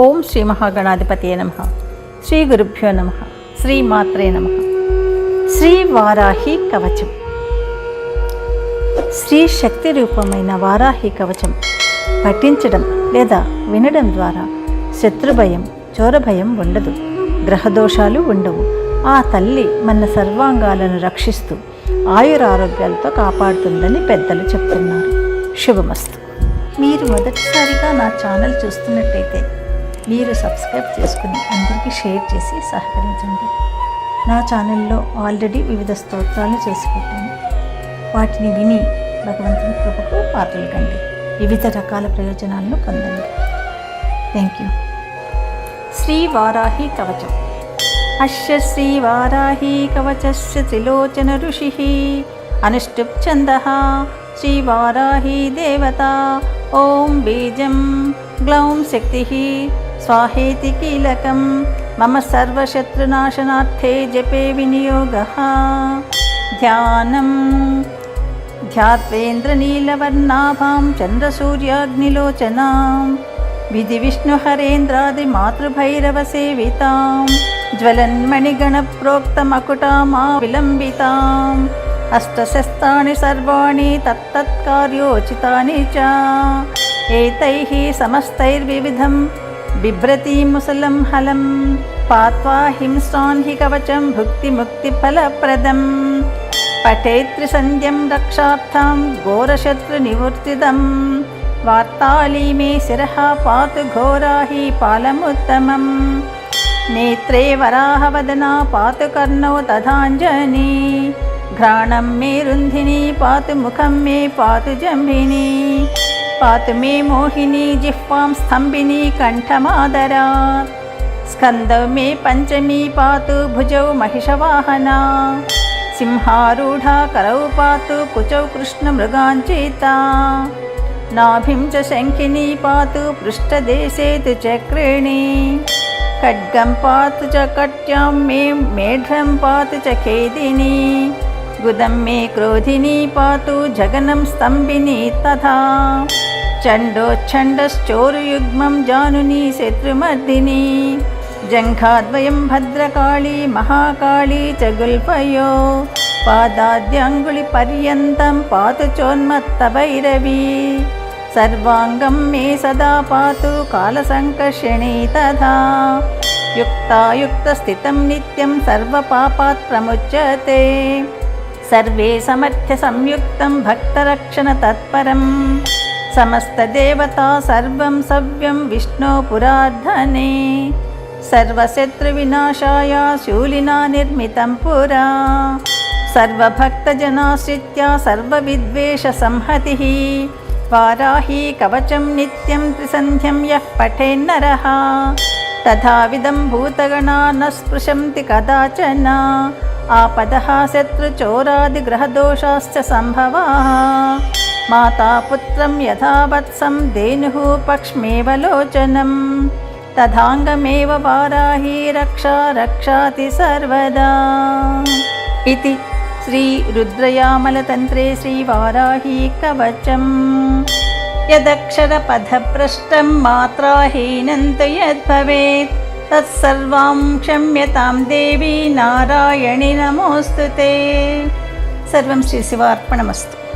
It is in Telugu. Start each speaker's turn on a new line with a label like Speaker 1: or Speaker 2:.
Speaker 1: ఓం శ్రీ మహాగణాధిపతియే నమ. శ్రీ గురుభ్యో నమ. శ్రీ మాత్రే నమ. శ్రీ వారాహి కవచం. శ్రీ శక్తి రూపమైన వారాహి కవచం పఠించడం లేదా వినడం ద్వారా శత్రుభయం చోరభయం ఉండదు. గ్రహదోషాలు ఉండవు. ఆ తల్లి మన సర్వాంగాలను రక్షిస్తూ ఆయురారోగ్యాలతో కాపాడుతుందని పెద్దలు చెప్తున్నారు. శుభమస్తు. మీరు మొదటిసారిగా నా ఛానల్ చూస్తున్నట్టయితే మీరు సబ్స్క్రైబ్ చేసుకుని అందరికీ షేర్ చేసి సహకరించండి. నా ఛానల్లో ఆల్రెడీ వివిధ స్తోత్రాలు చేసి పెట్టాను వాటిని విని భగవంతుని కృపకు పాత్రలు కండి. వివిధ రకాల ప్రయోజనాలను పొందండి. థ్యాంక్ యూ శ్రీ వారాహి కవచం. అశ్య శ్రీ వారాహి కవచస్య త్రిలోచన ఋషి. అనుష్టుప్ ఛంద. శ్రీ వారాహి దేవత. ఓం బీజం. గ్లౌం శక్తి. स्वाहेति कीलकं मम सर्वशत्रुनाशनार्थे जपे विनियोगः ध्यानम् ध्यात्वेन्द्रनीलवर्णाभां चन्द्रसूर्याग्निलोचनां विधिविष्णुहरेन्द्रादिमातृभैरवसेवितां ज्वलन्मणिगणप्रोक्तमकुटामा विलम्बिताम् अष्टशस्तानि सर्वाणि तत्तत्कार्योचितानि च एतैः समस्तैर्विविधं बिभ्रतीं मुसलं हलं पात्वा हिंस्रान् हि कवचं भुक्तिमुक्तिफलप्रदम्। पठेत्रिसन्ध्यं रक्षार्थं घोरशत्रुनिवर्तितं वार्ताली मे शिरः पातु घोरा हि पालमुत्तमं नेत्रे वराहवदना पातु कर्णौ तथाञ्जनी। घ्राणं मे रुन्धिनी पातु मुखं मे पातु जम्बिनी पातु मे मोहिनी जिह्वां स्तम्भिनी कण्ठमादरात् स्कन्दौ मे पञ्चमी पातु भुजौ महिषवाहना सिंहारूढा करौ पातु कुचौ कृष्णमृगाञ्चिता नाभिं च शङ्खिनी पातु पृष्ठदेशे तु चक्रिणी खड्गं पातु च कट्यां मे मेढ्रं पातु च खेदिनी गुदं मे क्रोधिनी पातु जगनं स्तम्भिनी तथा చండోచ్ఛండశ్చోరుయుగ్మం జానుని శత్రుమర్దిని. జంఘాద్వయం భద్రకాళీ మహాకాళీ చ గుల్పయో పాదాద్యంగుళి పర్యంతం పాతు చోన్మత్త భైరవీ సర్వాంగం మే సదా పాతు కాలసంకర్షణీ తథా. యుక్తాయుక్తస్థితం నిత్యం సర్వపాపాత్ ప్రముచ్యతే సర్వే समस्तदेवता सर्वं सव्यं विष्णुपुरार्धने सर्वशत्रुविनाशाय शूलिना निर्मितं पुरा। सर्वभक्तजनाश्रित्या सर्वविद्वेषसंहतिः। वाराही कवचं नित्यं त्रिसन्ध्यं यः पठेन्नरः तथाविधं भूतगणा न स्पृशन्ति कदाचन। आपदः शत्रुचोरादिग्रहदोषाश्च सम्भवाः माता पुत्रं यथा वत्सं धेनुः पक्ष्मेव लोचनम् तथाङ्गमेव वाराही रक्षा रक्षाति सर्वदा इति श्रीरुद्रयामलतन्त्रे श्रीवाराही कवचम् यदक्षरपथभ्रष्टं मात्राहीनं तु यद्भवेत् तत्सर्वां क्षम्यतां देवी नारायणि नमोऽस्तु ते सर्वं श्रीशिवार्पणमस्तु